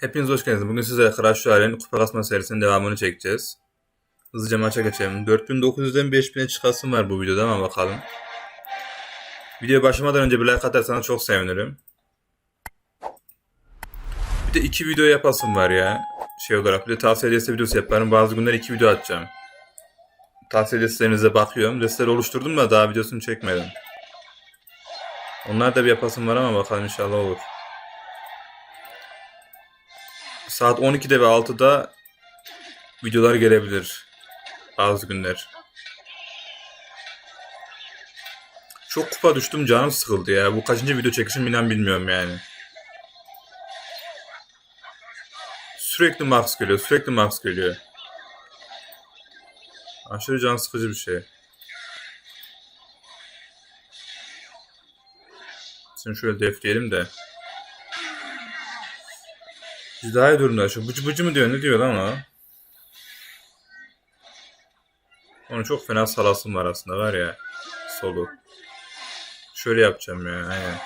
Hepiniz hoş geldiniz. Bugün size Crash Royale'in kupa kasma serisinin devamını çekeceğiz. Hızlıca maça geçelim. 4900'den 5000'e çıkasım var bu videoda ama bakalım. Videoya başlamadan önce bir like atarsanız çok sevinirim. Bir de iki video yapasım var ya. Şey olarak bir de tavsiye desteği videosu yaparım. Bazı günler iki video atacağım. Tavsiye desteğinize bakıyorum. Desteği oluşturdum da daha videosunu çekmedim. Onlar da bir yapasım var ama bakalım inşallah olur. Saat 12'de ve 6'da videolar gelebilir. Bazı günler. Çok kupa düştüm canım sıkıldı ya. Bu kaçıncı video çekişim inan bilmiyorum yani. Sürekli Max geliyor. Sürekli Max geliyor. Aşırı can sıkıcı bir şey. Şimdi şöyle defleyelim de. Biz daha durumda. Şu bıcı bıcı mı diyor? Ne diyor lan o? Onu çok fena salasım var aslında var ya. Solu. Şöyle yapacağım ya. Aynen.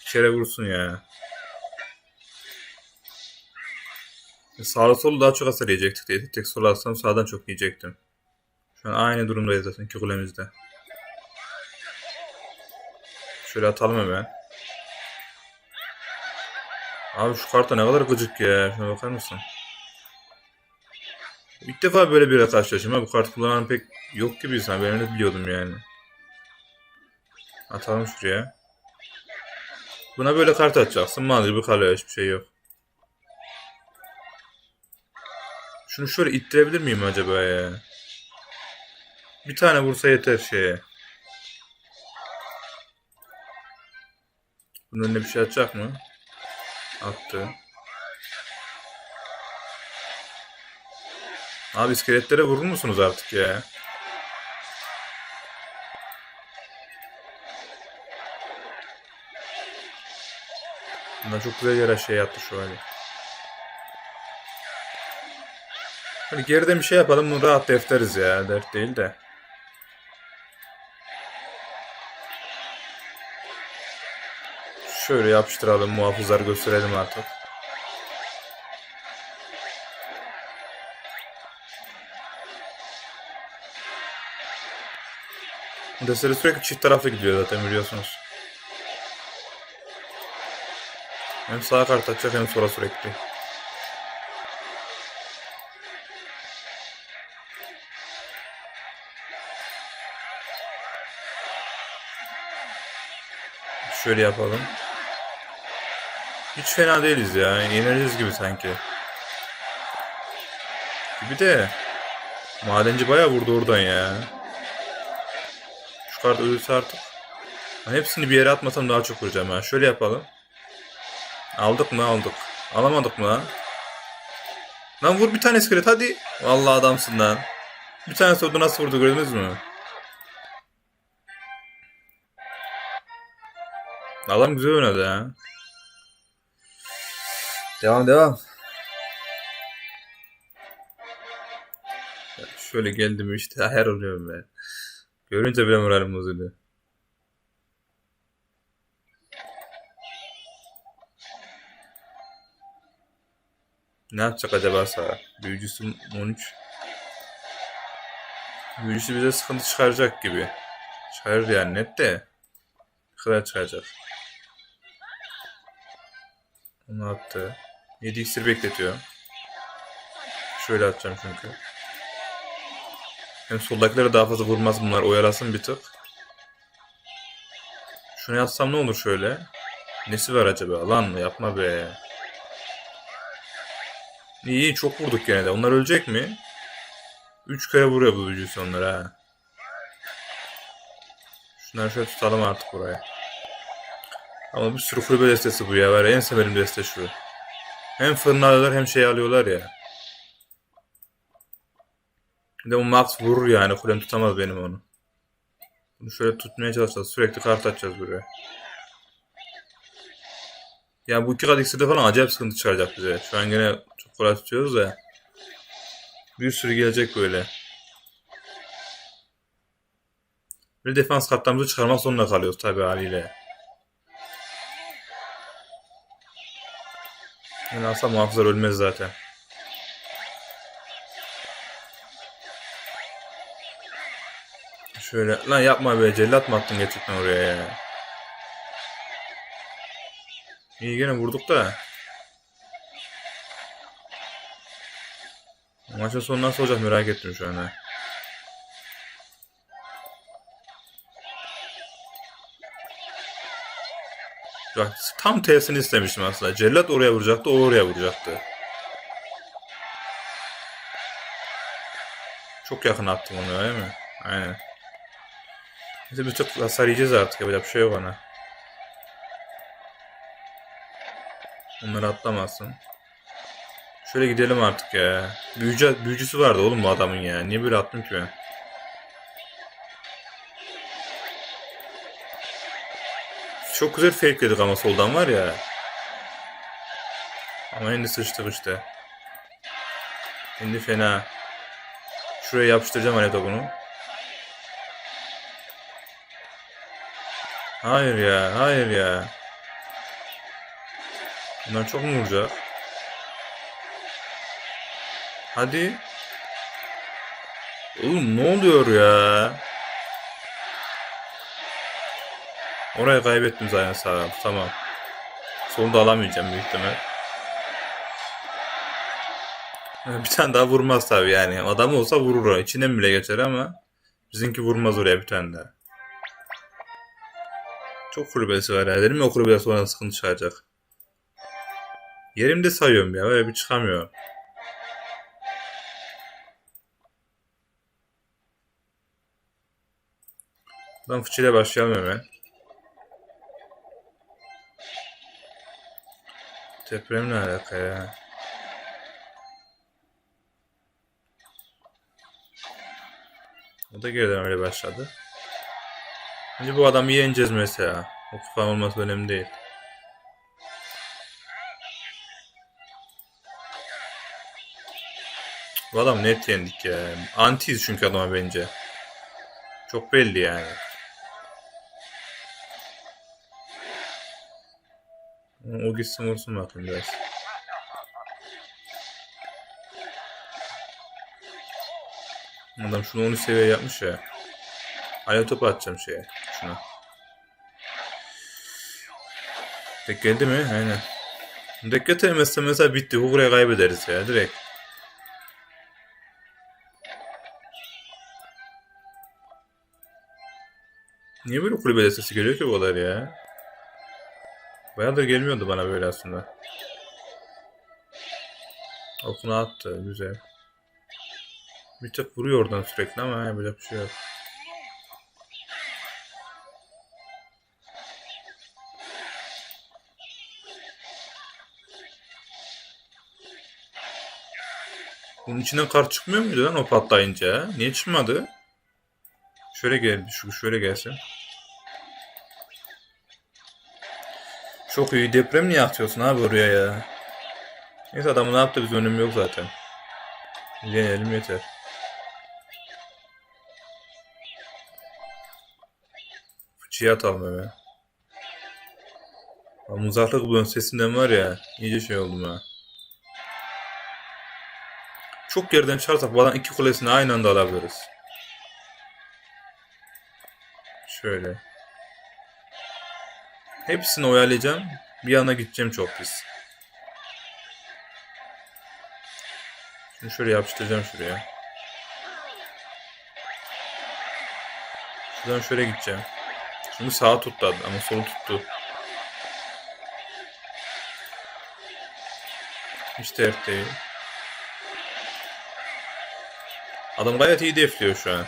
Bir kere vursun ya. Sağlı solu daha çok hasar yiyecektik diye. Tek sola atsam sağdan çok yiyecektim. Şu an aynı durumdayız zaten iki kulemizde. Şöyle atalım hemen. Abi şu karta ne kadar gıcık ya. Şuna bakar mısın? İlk defa böyle biriyle karşılaşıyorum. Bu kartı kullanan pek yok gibi insan. Ben öyle biliyordum yani. Atalım şuraya. Buna böyle kart atacaksın. Mal gibi kalıyor. Hiçbir şey yok. Şunu şöyle ittirebilir miyim acaba ya? Bir tane vursa yeter şeye. Bunun önüne bir şey atacak mı? Attı. Abi iskeletlere vurur musunuz artık ya? Bunlar çok güzel yere şey yaptı şu hali. Hadi geriden bir şey yapalım bunu rahat defteriz ya. Dert değil de. Şöyle yapıştıralım muhafızlar gösterelim artık. Deseri sürekli çift taraflı gidiyor zaten biliyorsunuz. Hem sağa kart atacak hem sola sürekli. Şöyle yapalım. Hiç fena değiliz ya. Yeneriz gibi sanki. Bir de madenci bayağı vurdu oradan ya. Şu kart ölürse artık. Ben hepsini bir yere atmasam daha çok vuracağım ya. Şöyle yapalım. Aldık mı aldık. Alamadık mı lan? Lan vur bir tane iskelet hadi. Vallahi adamsın lan. Bir tane sordu nasıl vurdu gördünüz mü? Adam güzel oynadı ha. Devam devam. Ya Şöyle geldim işte her oluyorum ben. Görünce bile moralim bozuluyor. Ne yapacak acaba Sara? Büyücüsü 13. Büyücüsü bize sıkıntı çıkaracak gibi. Çıkarır yani net de. Ne kadar çıkacak? Onu attı. 7 iksir bekletiyor. Şöyle atacağım çünkü. Hem soldakileri daha fazla vurmaz bunlar. Oyalasın bir tık. Şunu yatsam ne olur şöyle? Nesi var acaba? Lan yapma be. İyi çok vurduk gene de. Onlar ölecek mi? 3 kere vuruyor bu büyücüsü onlara ha. Şunları şöyle tutalım artık buraya. Ama bir sürü kulübe destesi bu ya. Var en severim deste şu. Hem fırını alıyorlar hem şey alıyorlar ya. Bir de o Max vurur yani. Kulem tutamaz benim onu. Bunu şöyle tutmaya çalışacağız. Sürekli kart atacağız buraya. Ya bu iki kat iksirde falan acayip sıkıntı çıkaracak bize. Şu an gene çok kolay tutuyoruz da. Bir sürü gelecek böyle. Bir defans kartlarımızı çıkarmak zorunda kalıyoruz tabi haliyle. Yani alsam muhafızlar ölmez zaten. Şöyle lan yapma be cellat mı attın gerçekten oraya ya. İyi gene vurduk da. Maçın sonu nasıl olacak merak ettim şu an ha. Bak tam tersini istemiştim aslında. Cellat oraya vuracaktı, o oraya vuracaktı. Çok yakın attım onu öyle mi? Aynen. Neyse bir tık hasar yiyeceğiz artık. Yapacak bir şey yok ona. Onları atlamazsın. Şöyle gidelim artık ya. Büyücü, büyücüsü vardı oğlum bu adamın ya. Niye böyle attım ki ben? Çok güzel fakeledik ama soldan var ya. Ama şimdi sıçtık işte. Şimdi fena. Şuraya yapıştıracağım hani bunu. Hayır ya, hayır ya. Bunlar çok mu vuracak? Hadi. Oğlum ne oluyor ya? Orayı kaybettim zaten sağ Tamam. Sonunda alamayacağım büyük ihtimal. Bir tane daha vurmaz tabii yani. Adam olsa vurur. İçinden bile geçer ama bizimki vurmaz oraya bir tane daha. Çok kulübesi var ya. Dedim ya o kulübede sonra sıkıntı çıkacak. Yerimde sayıyorum ya. Öyle bir çıkamıyorum. Buradan fıçıyla başlayalım hemen. Depremle alaka ya. O da geriden öyle başladı. Bence bu adamı yeneceğiz mesela. O kupan olması önemli değil. Bu adam net yendik ya. Antiyiz çünkü adama bence. Çok belli yani. O gitsin vursun bakayım biraz. Adam şunu 13 seviye yapmış ya. Aya topu atacağım şeye. Şuna. Tek geldi mi? Aynen. Tek getirmezse mesela bitti. Bu kaybederiz ya direkt. Niye böyle kulübede sesi geliyor ki bu kadar ya? Bayağıdır gelmiyordu bana böyle aslında. Okunu attı. Güzel. Bir tık vuruyor oradan sürekli ama yapacak bir şey yok. Bunun içinden kar çıkmıyor muydu lan o patlayınca? Niye çıkmadı? Şöyle gel, şu şöyle gelsin. Çok iyi. Deprem niye atıyorsun abi oraya ya? Neyse adamın ne yaptı biz önüm yok zaten. Yenelim yeter. Fıçıya atalım hemen. Ama Muzaflık bunun sesinden var ya. iyice şey oldum ha. Çok geriden çarpsak bu adam iki kulesini aynı anda alabiliriz. Şöyle. Hepsini oyalayacağım. Bir yana gideceğim çok pis. Şunu şöyle yapıştıracağım şuraya. Şuradan şöyle gideceğim. Şimdi sağa tuttu ama solu tuttu. Hiç dert değil. Adam gayet iyi defliyor şu an.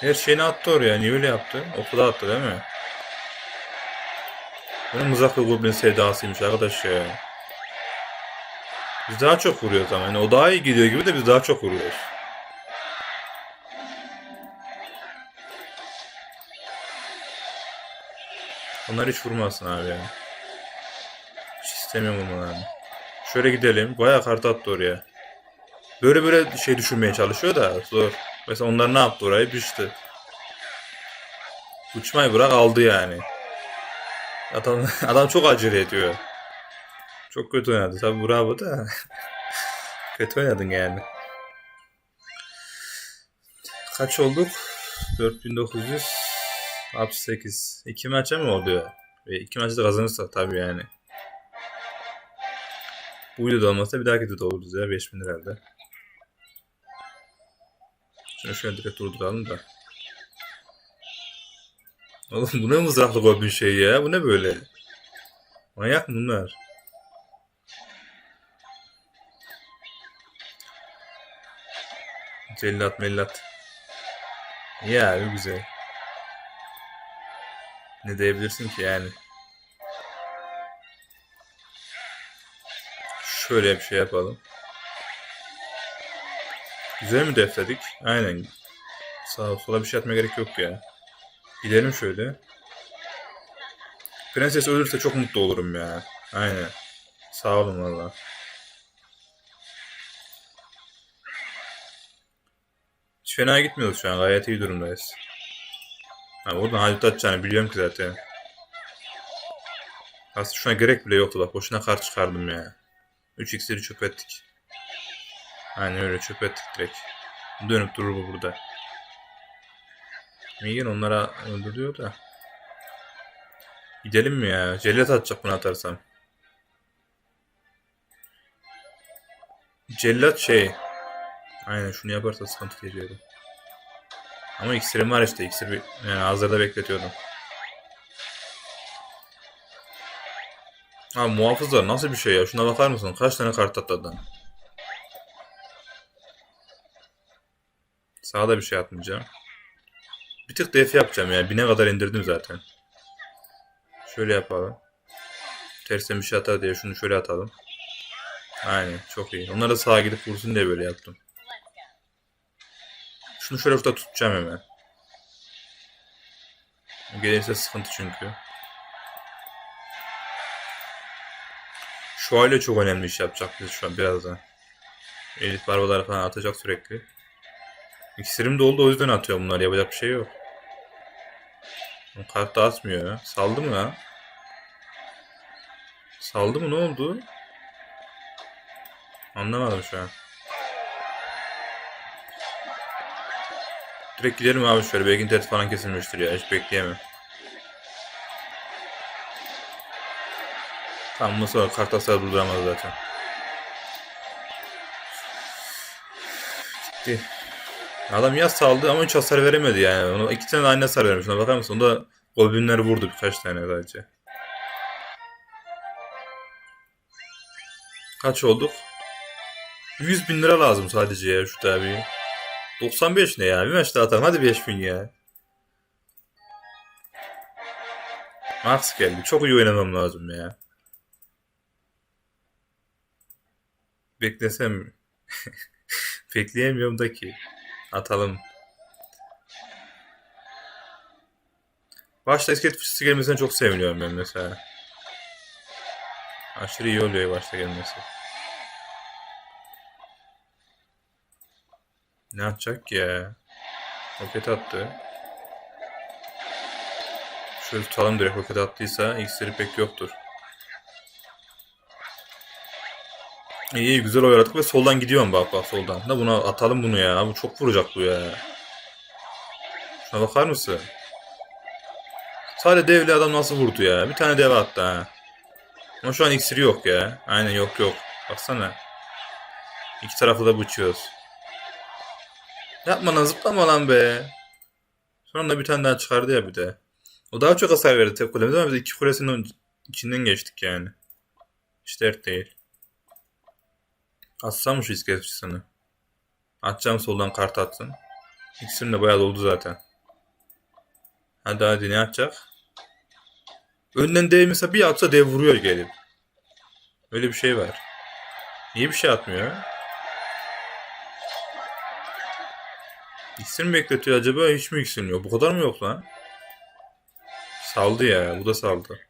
Her şeyini attı oraya. Niye öyle yaptı? Oku da attı değil mi? Benim mızraklı goblin sevdasıymış arkadaş ya. Biz daha çok vuruyoruz ama. Yani o daha iyi gidiyor gibi de biz daha çok vuruyoruz. Onlar hiç vurmasın abi ya. Hiç istemiyorum onları. Şöyle gidelim. Bayağı kart attı oraya. Böyle böyle şey düşünmeye çalışıyor da zor. Mesela onlar ne yaptı orayı düştü. Uçmayı bırak aldı yani. Adam, adam çok acele ediyor. Çok kötü oynadı. Tabi bravo da. kötü oynadın yani. Kaç olduk? 4968. İki maça mı oluyor? Ve iki maçı da kazanırsak tabii yani. Bu videoda olmasa bir dahaki videoda oluruz ya 5000 herhalde. Şöyle direkt durduralım da. Oğlum bu ne mızraklık o bir şey ya? Bu ne böyle? Manyak mı bunlar? Cellat mellat. Ya abi güzel. Ne diyebilirsin ki yani? Şöyle bir şey yapalım. Güzel mi defledik? Aynen. Sağa sola bir şey atmaya gerek yok ya. Gidelim şöyle. Prenses ölürse çok mutlu olurum ya. Aynen. Sağ olun valla. Hiç fena gitmiyoruz şu an. Gayet iyi durumdayız. Ha, oradan halit atacağını biliyorum ki zaten. Aslında şuna gerek bile yoktu bak. Boşuna kar çıkardım ya. 3 x'leri çöp ettik. Aynen öyle çöp ettik direkt. Dönüp durur bu burada. Megan onlara öldürüyor da. Gidelim mi ya? Cellat atacak bunu atarsam. Cellat şey. Aynen şunu yaparsa sıkıntı geliyordu. Ama iksirim var işte. İksir bir, yani hazırda bekletiyordum. Abi muhafızlar nasıl bir şey ya? Şuna bakar mısın? Kaç tane kart atladı? Sağda bir şey atmayacağım. Bir tık def yapacağım ya. Bine kadar indirdim zaten. Şöyle yapalım. Tersten bir şey atar diye şunu şöyle atalım. Aynen çok iyi. Onlar da sağa gidip vursun diye böyle yaptım. Şunu şöyle burada tutacağım hemen. Gelirse sıkıntı çünkü. Şu aile çok önemli iş yapacak biz şu an birazdan. Elit barbaları falan atacak sürekli. İksirim doldu o yüzden atıyor bunlar. Yapacak bir şey yok. Kart da atmıyor. Saldı mı ya? Saldı mı ne oldu? Anlamadım şu an. Direkt gidelim abi şöyle. Belki internet falan kesilmiştir ya. Hiç bekleyemem. Tamam bu sonra kart hasar durduramaz zaten. Gitti. Adam ya saldı ama hiç hasar veremedi yani. Ona iki tane aynı hasar vermiş. Ona bakar mısın? Onda goblinler vurdu birkaç tane sadece. Kaç olduk? 100 bin lira lazım sadece ya şu tabi. 95 ne ya? Bir maç daha atalım. Hadi 5000 ya. Max geldi. Çok iyi oynamam lazım ya. Beklesem Bekleyemiyorum da ki. Atalım. Başta iskelet fıçısı gelmesine çok seviniyorum ben mesela. Aşırı iyi oluyor başta gelmesi. Ne yapacak ki ya? Roket attı. Şöyle tutalım direkt roket attıysa iksiri pek yoktur. İyi güzel oynadık ve soldan gidiyorum bak bak soldan. Da buna atalım bunu ya. Bu çok vuracak bu ya. Şuna bakar mısın? Sadece devli adam nasıl vurdu ya? Bir tane dev attı ha. Ama şu an iksiri yok ya. Aynen yok yok. Baksana. İki tarafı da bıçıyoruz. Yapma lan zıplama lan be. Sonra da bir tane daha çıkardı ya bir de. O daha çok hasar verdi tek kulemiz ama biz iki kulesinin içinden geçtik yani. Hiç dert değil. Atsam mı şu iskeletçisini? Atacağım soldan kart atsın. İkisinin de bayağı doldu zaten. Hadi hadi ne atacak? Önden dev mesela bir atsa dev vuruyor gelip. Öyle bir şey var. Niye bir şey atmıyor? İksir mi bekletiyor acaba? Hiç mi iksilmiyor? Bu kadar mı yok lan? Saldı ya. Bu da saldı.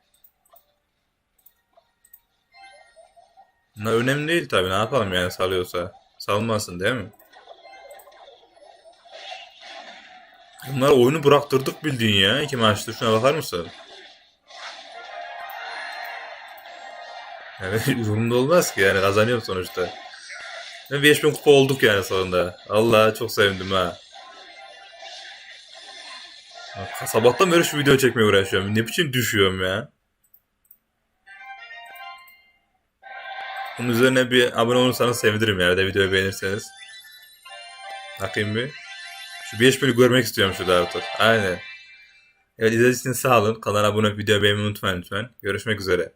Ne önemli değil tabi. Ne yapalım yani salıyorsa. Salmasın değil mi? Bunlar oyunu bıraktırdık bildiğin ya. İki maçtır. Şuna bakar mısın? Yani umurumda olmaz ki yani kazanıyorum sonuçta. Ve 5000 kupa olduk yani sonunda. Allah çok sevindim ha. Sabahtan beri şu video çekmeye uğraşıyorum. Ne biçim düşüyorum ya. Bunun üzerine bir abone olursanız sevinirim yani de videoyu beğenirseniz. Bakayım bir. Şu 5000'i görmek istiyorum şurada artık. Aynen. Evet izlediğiniz için sağ olun. Kanala abone olup videoyu beğenmeyi unutmayın lütfen. Görüşmek üzere.